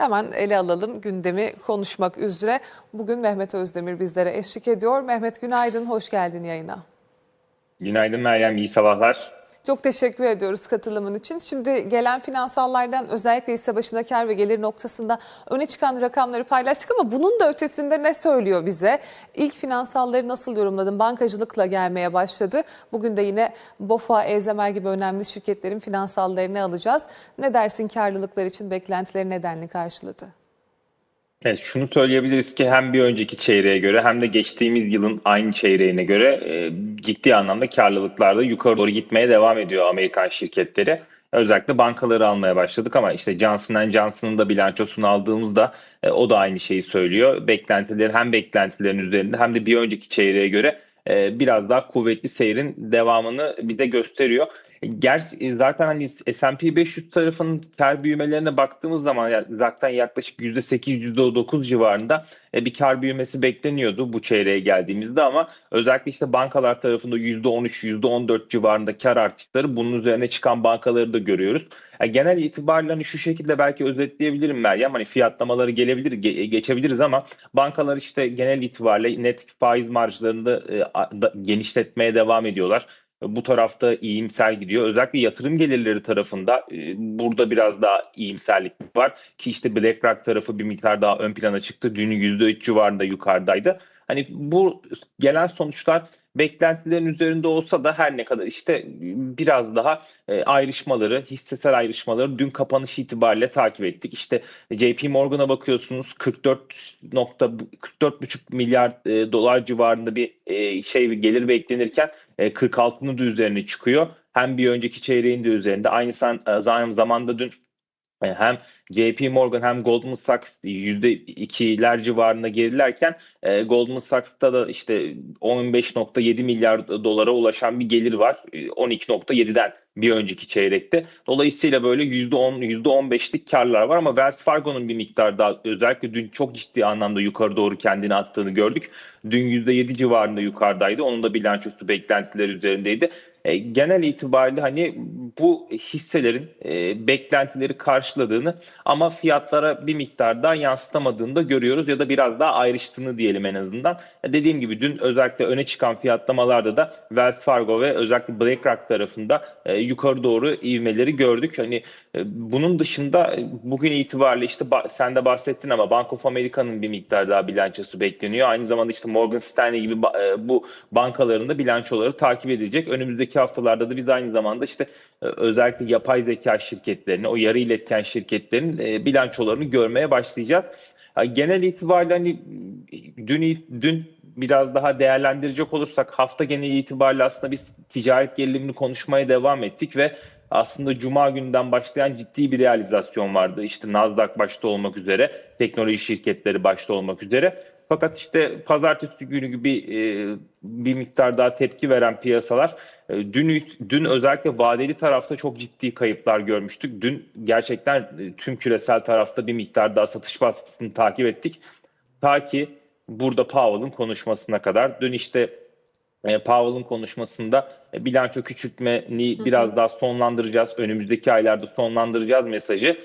Hemen ele alalım gündemi konuşmak üzere. Bugün Mehmet Özdemir bizlere eşlik ediyor. Mehmet günaydın, hoş geldin yayına. Günaydın Meryem, iyi sabahlar. Çok teşekkür ediyoruz katılımın için. Şimdi gelen finansallardan özellikle hisse başına kar ve gelir noktasında öne çıkan rakamları paylaştık ama bunun da ötesinde ne söylüyor bize? İlk finansalları nasıl yorumladın? Bankacılıkla gelmeye başladı. Bugün de yine BOFA, Ezemel gibi önemli şirketlerin finansallarını alacağız. Ne dersin karlılıklar için beklentileri nedenli karşıladı? Evet, şunu söyleyebiliriz ki hem bir önceki çeyreğe göre hem de geçtiğimiz yılın aynı çeyreğine göre e, ciddi anlamda karlılıklarda yukarı doğru gitmeye devam ediyor Amerikan şirketleri. Özellikle bankaları almaya başladık ama işte Johnson Johnson'ın da bilançosunu aldığımızda e, o da aynı şeyi söylüyor. Beklentileri hem beklentilerin üzerinde hem de bir önceki çeyreğe göre e, biraz daha kuvvetli seyrin devamını bize gösteriyor. Gerçi zaten hani S&P 500 tarafının kar büyümelerine baktığımız zaman zaten yaklaşık %8 %9 civarında e, bir kar büyümesi bekleniyordu bu çeyreğe geldiğimizde ama özellikle işte bankalar tarafında %13 %14 civarında kar artışları bunun üzerine çıkan bankaları da görüyoruz. Yani genel itibariyle hani şu şekilde belki özetleyebilirim Meryem. Hani fiyatlamaları gelebilir, ge- geçebiliriz ama bankalar işte genel itibariyle net faiz marjlarında e, da, genişletmeye devam ediyorlar bu tarafta iyimser gidiyor. Özellikle yatırım gelirleri tarafında e, burada biraz daha iyimserlik var ki işte BlackRock tarafı bir miktar daha ön plana çıktı. Dün %3 civarında yukarıdaydı. Hani bu gelen sonuçlar beklentilerin üzerinde olsa da her ne kadar işte biraz daha e, ayrışmaları, hissesel ayrışmaları dün kapanış itibariyle takip ettik. İşte JP Morgan'a bakıyorsunuz 44 nokta 44,5 milyar e, dolar civarında bir e, şey gelir beklenirken 46'nın da üzerine çıkıyor. Hem bir önceki çeyreğin de üzerinde. Aynı zamanda dün e, hem JP Morgan hem Goldman Sachs %2'ler civarında gerilerken e, Goldman Sachs'ta da işte 15.7 milyar dolara ulaşan bir gelir var. 12.7'den bir önceki çeyrekte. Dolayısıyla böyle %10, %15'lik karlar var ama Wells Fargo'nun bir miktar daha özellikle dün çok ciddi anlamda yukarı doğru kendini attığını gördük. Dün %7 civarında yukarıdaydı. Onun da bilançosu beklentiler üzerindeydi. E, genel itibariyle hani bu hisselerin e, beklentileri karşıladığını ama fiyatlara bir miktar daha yansıtamadığını da görüyoruz ya da biraz daha ayrıştığını diyelim en azından. E, dediğim gibi dün özellikle öne çıkan fiyatlamalarda da Wells Fargo ve özellikle BlackRock tarafında e, yukarı doğru ivmeleri gördük. Hani e, bunun dışında e, bugün itibariyle işte sen de bahsettin ama Bank of America'nın bir miktar daha bilançosu bekleniyor. Aynı zamanda işte Morgan Stanley gibi e, bu bankaların da bilançoları takip edilecek. Önümüzdeki haftalarda da biz aynı zamanda işte özellikle yapay zeka şirketlerini, o yarı iletken şirketlerin bilançolarını görmeye başlayacağız. Genel itibariyle hani dün dün biraz daha değerlendirecek olursak hafta geneli itibariyle aslında biz ticaret gerilimini konuşmaya devam ettik ve aslında cuma günden başlayan ciddi bir realizasyon vardı. İşte Nasdaq başta olmak üzere, teknoloji şirketleri başta olmak üzere. Fakat işte pazartesi günü gibi e, bir miktar daha tepki veren piyasalar e, dün dün özellikle vadeli tarafta çok ciddi kayıplar görmüştük. Dün gerçekten e, tüm küresel tarafta bir miktar daha satış baskısını takip ettik. Ta ki burada Powell'ın konuşmasına kadar. Dün işte e, Powell'ın konuşmasında e, bilanço küçültmeni hı hı. biraz daha sonlandıracağız. Önümüzdeki aylarda sonlandıracağız mesajı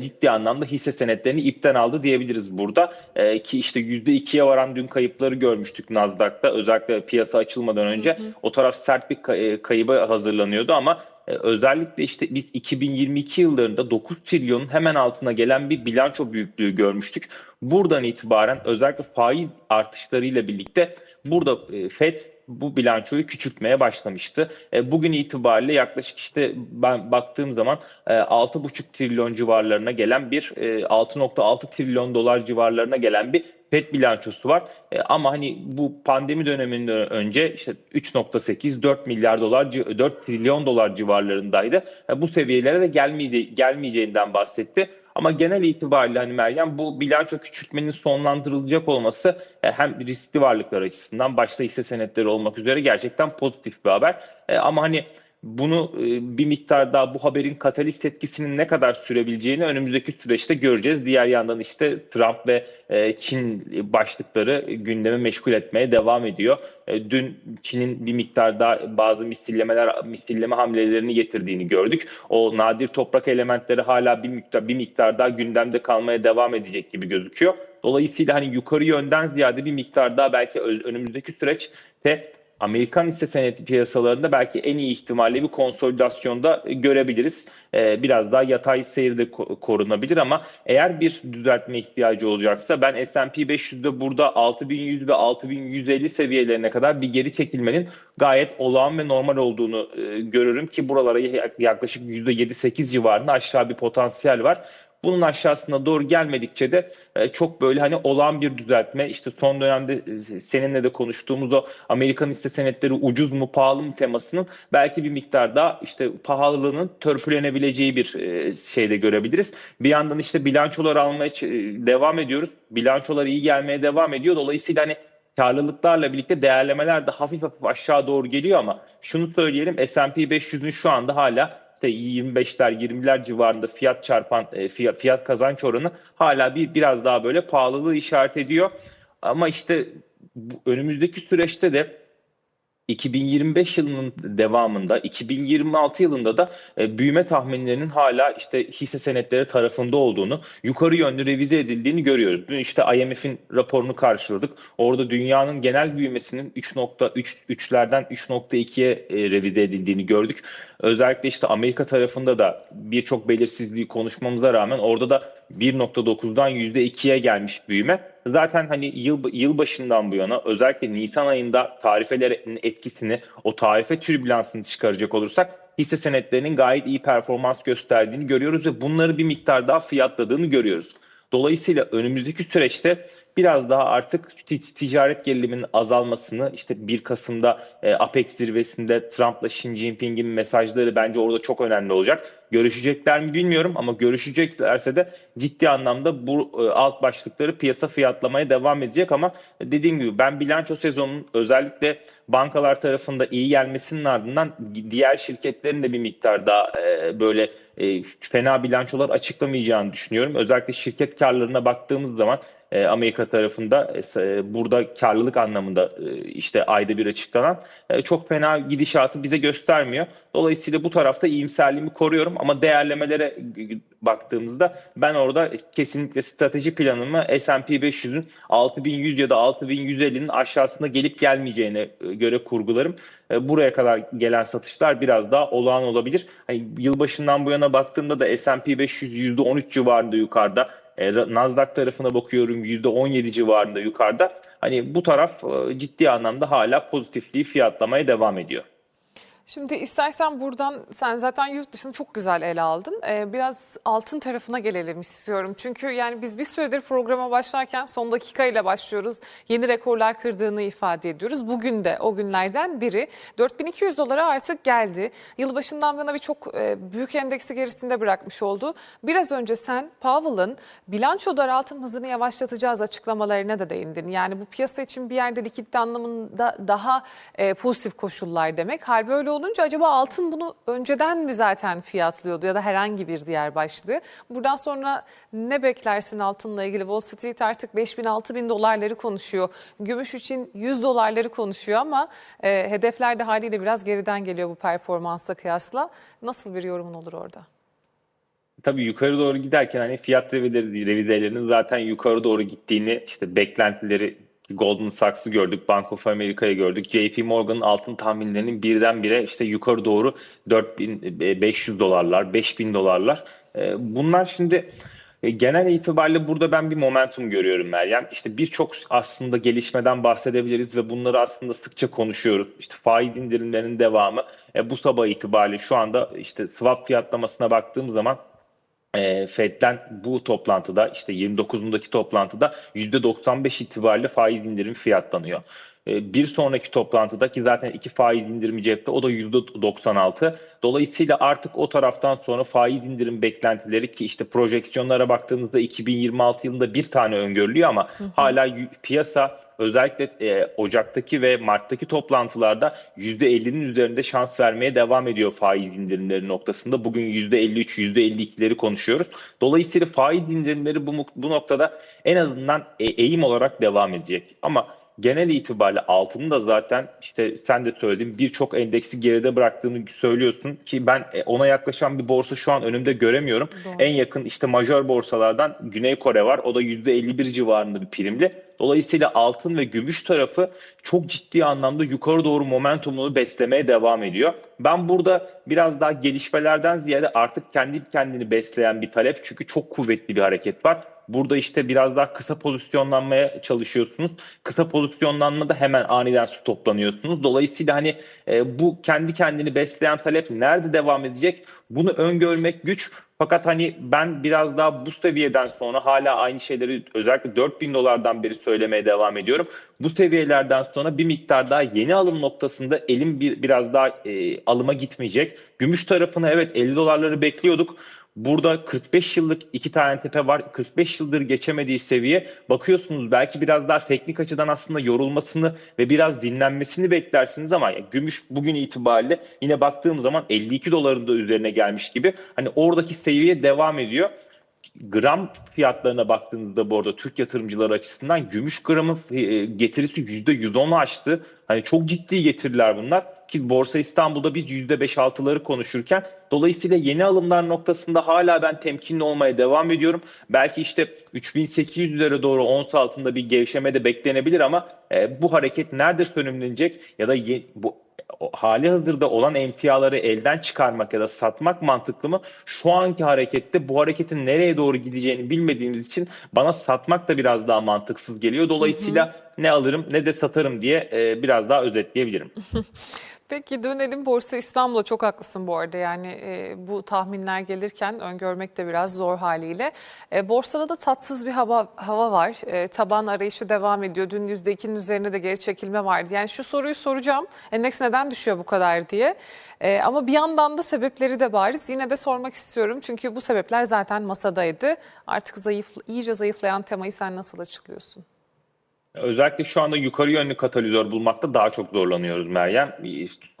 ciddi anlamda hisse senetlerini ipten aldı diyebiliriz burada. E, ki işte %2'ye varan dün kayıpları görmüştük Nasdaq'ta. Özellikle piyasa açılmadan önce hı hı. o taraf sert bir kay- kaybı hazırlanıyordu ama e, özellikle işte biz 2022 yıllarında 9 trilyonun hemen altına gelen bir bilanço büyüklüğü görmüştük. Buradan itibaren özellikle faiz artışlarıyla birlikte burada e, FED bu bilançoyu küçültmeye başlamıştı. E, bugün itibariyle yaklaşık işte ben baktığım zaman e, 6,5 trilyon civarlarına gelen bir e, 6.6 trilyon dolar civarlarına gelen bir FED bilançosu var. E, ama hani bu pandemi döneminden önce işte 3.8 4 milyar dolar 4 trilyon dolar civarlarındaydı. E, bu seviyelere de gelmeyeceği, gelmeyeceğinden bahsetti. Ama genel itibariyle hani Meryem bu bilanço küçültmenin sonlandırılacak olması e, hem riskli varlıklar açısından başta hisse senetleri olmak üzere gerçekten pozitif bir haber. E, ama hani bunu e, bir miktar daha bu haberin katalist etkisinin ne kadar sürebileceğini önümüzdeki süreçte göreceğiz. Diğer yandan işte Trump ve e, Çin başlıkları gündemi meşgul etmeye devam ediyor. E, dün Çin'in bir miktar daha bazı misillemeler, misilleme hamlelerini getirdiğini gördük. O nadir toprak elementleri hala bir miktar bir miktar daha gündemde kalmaya devam edecek gibi gözüküyor. Dolayısıyla hani yukarı yönden ziyade bir miktar daha belki önümüzdeki süreçte Amerikan hisse senedi piyasalarında belki en iyi ihtimalle bir konsolidasyonda görebiliriz. Ee, biraz daha yatay seyirde korunabilir ama eğer bir düzeltme ihtiyacı olacaksa ben S&P 500'de burada 6100 ve 6150 seviyelerine kadar bir geri çekilmenin gayet olağan ve normal olduğunu e, görürüm ki buralara yaklaşık %7-8 civarında aşağı bir potansiyel var. Bunun aşağısına doğru gelmedikçe de e, çok böyle hani olağan bir düzeltme işte son dönemde e, seninle de konuştuğumuz o Amerikan hisse senetleri ucuz mu pahalı mı temasının belki bir miktar daha işte pahalılığının törpülenebileceği bir e, şeyde görebiliriz. Bir yandan işte bilançolar almaya devam ediyoruz. Bilançolar iyi gelmeye devam ediyor. Dolayısıyla hani karlılıklarla birlikte değerlemeler de hafif hafif aşağı doğru geliyor ama şunu söyleyelim S&P 500'ün şu anda hala işte 25'ler 20'ler civarında fiyat çarpan e, fiyat, fiyat kazanç oranı hala bir biraz daha böyle pahalılığı işaret ediyor. Ama işte önümüzdeki süreçte de 2025 yılının devamında 2026 yılında da e, büyüme tahminlerinin hala işte hisse senetleri tarafında olduğunu, yukarı yönlü revize edildiğini görüyoruz. Dün işte IMF'in raporunu karşıladık. Orada dünyanın genel büyümesinin 3.3'lerden 3.2'ye e, revize edildiğini gördük. Özellikle işte Amerika tarafında da birçok belirsizliği konuşmamıza rağmen orada da 1.9'dan %2'ye gelmiş büyüme. Zaten hani yıl, yıl başından bu yana özellikle Nisan ayında tarifelerin etkisini, o tarife türbülansını çıkaracak olursak hisse senetlerinin gayet iyi performans gösterdiğini görüyoruz ve bunları bir miktar daha fiyatladığını görüyoruz. Dolayısıyla önümüzdeki süreçte biraz daha artık ticaret geriliminin azalmasını işte 1 Kasım'da e, APEC zirvesinde Trump'la Xi Jinping'in mesajları bence orada çok önemli olacak. Görüşecekler mi bilmiyorum ama görüşeceklerse de ciddi anlamda bu e, alt başlıkları piyasa fiyatlamaya devam edecek ama dediğim gibi ben bilanço sezonunun özellikle bankalar tarafında iyi gelmesinin ardından diğer şirketlerin de bir miktar daha e, böyle e, fena bilançolar açıklamayacağını düşünüyorum. Özellikle şirket karlarına baktığımız zaman e, Amerika tarafında e, e, burada karlılık anlamında işte ayda bir açıklanan çok fena gidişatı bize göstermiyor. Dolayısıyla bu tarafta iyimserliğimi koruyorum ama değerlemelere baktığımızda ben orada kesinlikle strateji planımı S&P 500'ün 6100 ya da 6150'nin aşağısında gelip gelmeyeceğine göre kurgularım. Buraya kadar gelen satışlar biraz daha olağan olabilir. Hani yılbaşından bu yana baktığımda da S&P 500 %13 civarında yukarıda. E, Nasdaq tarafına bakıyorum %17 civarında yukarıda. Hani bu taraf e, ciddi anlamda hala pozitifliği fiyatlamaya devam ediyor. Şimdi istersen buradan sen zaten yurt dışını çok güzel ele aldın. Ee, biraz altın tarafına gelelim istiyorum. Çünkü yani biz bir süredir programa başlarken son dakika ile başlıyoruz. Yeni rekorlar kırdığını ifade ediyoruz. Bugün de o günlerden biri. 4200 dolara artık geldi. Yılbaşından bu yana birçok e, büyük endeksi gerisinde bırakmış oldu. Biraz önce sen Powell'ın bilanço daraltım hızını yavaşlatacağız açıklamalarına da değindin. Yani bu piyasa için bir yerde likidite anlamında daha e, pozitif koşullar demek. Hal böyle olunca acaba altın bunu önceden mi zaten fiyatlıyordu ya da herhangi bir diğer başlığı? Buradan sonra ne beklersin altınla ilgili? Wall Street artık 5000 6000 dolarları konuşuyor. Gümüş için 100 dolarları konuşuyor ama e, hedefler de haliyle biraz geriden geliyor bu performansla kıyasla. Nasıl bir yorumun olur orada? Tabii yukarı doğru giderken hani fiyat revizelerinin zaten yukarı doğru gittiğini işte beklentileri Goldman Sachs'ı gördük, Bank of America'yı gördük. JP Morgan'ın altın tahminlerinin birdenbire işte yukarı doğru 4500 dolarlar, 5000 dolarlar. Ee, bunlar şimdi e, genel itibariyle burada ben bir momentum görüyorum Meryem. İşte birçok aslında gelişmeden bahsedebiliriz ve bunları aslında sıkça konuşuyoruz. İşte faiz indirimlerinin devamı. E, bu sabah itibariyle şu anda işte swap fiyatlamasına baktığım zaman e, Fed'den bu toplantıda işte 29'undaki toplantıda %95 itibariyle faiz indirim fiyatlanıyor. E, bir sonraki toplantıda ki zaten iki faiz indirimi cepte o da %96. Dolayısıyla artık o taraftan sonra faiz indirim beklentileri ki işte projeksiyonlara baktığımızda 2026 yılında bir tane öngörülüyor ama hı hı. hala piyasa özellikle e, Ocak'taki ve Mart'taki toplantılarda %50'nin üzerinde şans vermeye devam ediyor faiz indirimleri noktasında. Bugün %53, %52'leri konuşuyoruz. Dolayısıyla faiz indirimleri bu, bu noktada en azından e, eğim olarak devam edecek. Ama genel itibariyle altının da zaten işte sen de söyledin birçok endeksi geride bıraktığını söylüyorsun ki ben e, ona yaklaşan bir borsa şu an önümde göremiyorum. Doğru. En yakın işte majör borsalardan Güney Kore var. O da %51 civarında bir primli. Dolayısıyla altın ve gümüş tarafı çok ciddi anlamda yukarı doğru momentumunu beslemeye devam ediyor. Ben burada biraz daha gelişmelerden ziyade artık kendi kendini besleyen bir talep çünkü çok kuvvetli bir hareket var. Burada işte biraz daha kısa pozisyonlanmaya çalışıyorsunuz. Kısa pozisyonlanmada hemen aniden stoplanıyorsunuz. Dolayısıyla hani e, bu kendi kendini besleyen talep nerede devam edecek? Bunu öngörmek güç. Fakat hani ben biraz daha bu seviyeden sonra hala aynı şeyleri özellikle 4000 dolardan beri söylemeye devam ediyorum. Bu seviyelerden sonra bir miktar daha yeni alım noktasında elim bir, biraz daha e, alıma gitmeyecek. Gümüş tarafına evet 50 dolarları bekliyorduk. Burada 45 yıllık iki tane tepe var. 45 yıldır geçemediği seviye. Bakıyorsunuz belki biraz daha teknik açıdan aslında yorulmasını ve biraz dinlenmesini beklersiniz ama gümüş bugün itibariyle yine baktığım zaman 52 doların da üzerine gelmiş gibi. Hani oradaki seviye devam ediyor gram fiyatlarına baktığınızda bu arada Türk yatırımcıları açısından gümüş gramın e, getirisi %110'u aştı. Hani çok ciddi getiriler bunlar ki Borsa İstanbul'da biz %5-6'ları konuşurken dolayısıyla yeni alımlar noktasında hala ben temkinli olmaya devam ediyorum. Belki işte 3800'lere doğru ons altında bir gevşeme de beklenebilir ama e, bu hareket nerede sönümlenecek ya da ye, bu hali hazırda olan emtiaları elden çıkarmak ya da satmak mantıklı mı? Şu anki harekette bu hareketin nereye doğru gideceğini bilmediğimiz için bana satmak da biraz daha mantıksız geliyor. Dolayısıyla hı hı. ne alırım ne de satarım diye e, biraz daha özetleyebilirim. Peki dönelim Borsa İstanbul'a çok haklısın bu arada yani e, bu tahminler gelirken öngörmek de biraz zor haliyle. E, borsada da tatsız bir hava hava var. E, taban arayışı devam ediyor. Dün %2'nin üzerine de geri çekilme vardı. Yani şu soruyu soracağım. Endeks neden düşüyor bu kadar diye. E, ama bir yandan da sebepleri de bariz. Yine de sormak istiyorum. Çünkü bu sebepler zaten masadaydı. Artık zayıf, iyice zayıflayan temayı sen nasıl açıklıyorsun? Özellikle şu anda yukarı yönlü katalizör bulmakta daha çok zorlanıyoruz Meryem.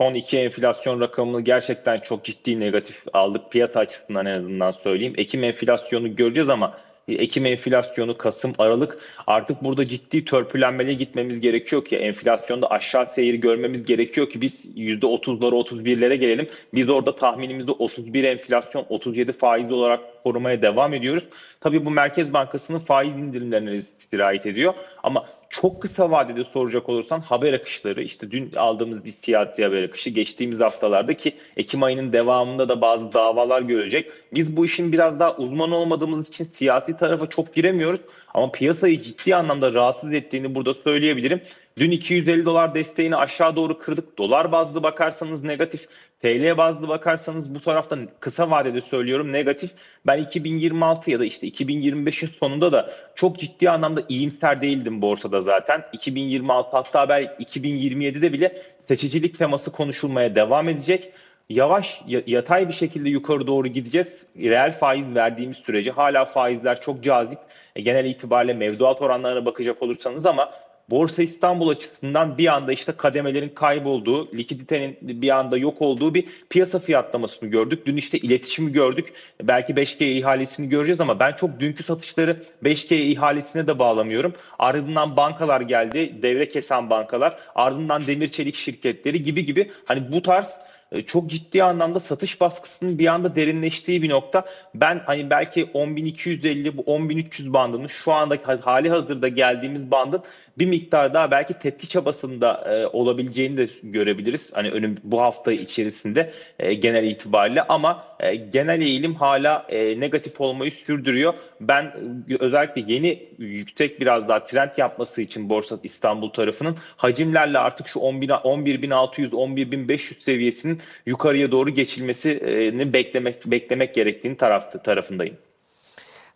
Son iki enflasyon rakamını gerçekten çok ciddi negatif aldık. Piyasa açısından en azından söyleyeyim. Ekim enflasyonu göreceğiz ama Ekim enflasyonu, Kasım, Aralık artık burada ciddi törpülenmeye gitmemiz gerekiyor ki enflasyonda aşağı seyir görmemiz gerekiyor ki biz %30'lara 31'lere gelelim. Biz orada tahminimizde 31 enflasyon, 37 faiz olarak korumaya devam ediyoruz. Tabii bu Merkez Bankası'nın faiz indirimlerine istirayet ediyor. Ama çok kısa vadede soracak olursan haber akışları işte dün aldığımız bir siyasi haber akışı geçtiğimiz haftalarda ki Ekim ayının devamında da bazı davalar görecek. Biz bu işin biraz daha uzman olmadığımız için siyasi tarafa çok giremiyoruz ama piyasayı ciddi anlamda rahatsız ettiğini burada söyleyebilirim. Dün 250 dolar desteğini aşağı doğru kırdık. Dolar bazlı bakarsanız negatif, TL bazlı bakarsanız bu tarafta kısa vadede söylüyorum negatif. Ben 2026 ya da işte 2025'in sonunda da çok ciddi anlamda iyimser değildim borsada zaten. 2026 hatta belki 2027'de bile seçicilik teması konuşulmaya devam edecek yavaş yatay bir şekilde yukarı doğru gideceğiz. Reel faiz verdiğimiz sürece hala faizler çok cazip. E, genel itibariyle mevduat oranlarına bakacak olursanız ama Borsa İstanbul açısından bir anda işte kademelerin kaybolduğu, likiditenin bir anda yok olduğu bir piyasa fiyatlamasını gördük. Dün işte iletişimi gördük. Belki 5G ihalesini göreceğiz ama ben çok dünkü satışları 5G ihalesine de bağlamıyorum. Ardından bankalar geldi, devre kesen bankalar, ardından demir çelik şirketleri gibi gibi hani bu tarz çok ciddi anlamda satış baskısının bir anda derinleştiği bir nokta. Ben hani belki 10.250 bu 10.300 bandının şu anda hali hazırda geldiğimiz bandın bir miktar daha belki tepki çabasında e, olabileceğini de görebiliriz. Hani önüm bu hafta içerisinde e, genel itibariyle ama e, genel eğilim hala e, negatif olmayı sürdürüyor. Ben e, özellikle yeni yüksek biraz daha trend yapması için Borsa İstanbul tarafının hacimlerle artık şu 11.600 11.500 seviyesinin yukarıya doğru geçilmesini beklemek beklemek gerektiğini taraftı tarafındayım.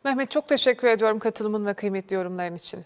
Mehmet çok teşekkür ediyorum katılımın ve kıymetli yorumların için.